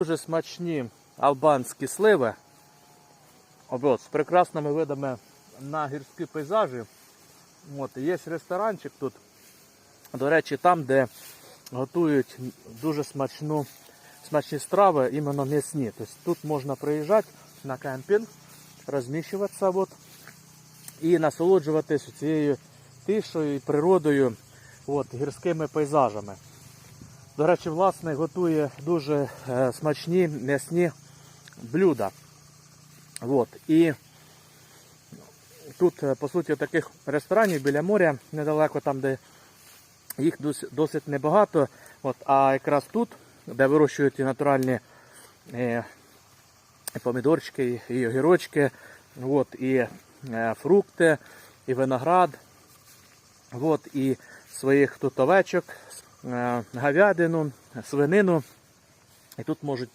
Дуже смачні албанські сливи. От, з прекрасними видами на гірські пейзажі. От, є ресторанчик тут. До речі, там, де готують дуже смачну, смачні страви, іменно м'ясні. Тобто тут можна приїжджати на кемпінг, розміщуватися от, і насолоджуватися цією тишою і природою, от, гірськими пейзажами. До речі, власник готує дуже е, смачні м'ясні блюда. От. І тут, е, по суті, таких ресторанів біля моря, недалеко там, де їх досить небагато. От, а якраз тут, де вирощують і натуральні е, помідорчики, і огірочки, от, і фрукти, і виноград, от, і своїх тут овечок, говядину, свинину. І тут можуть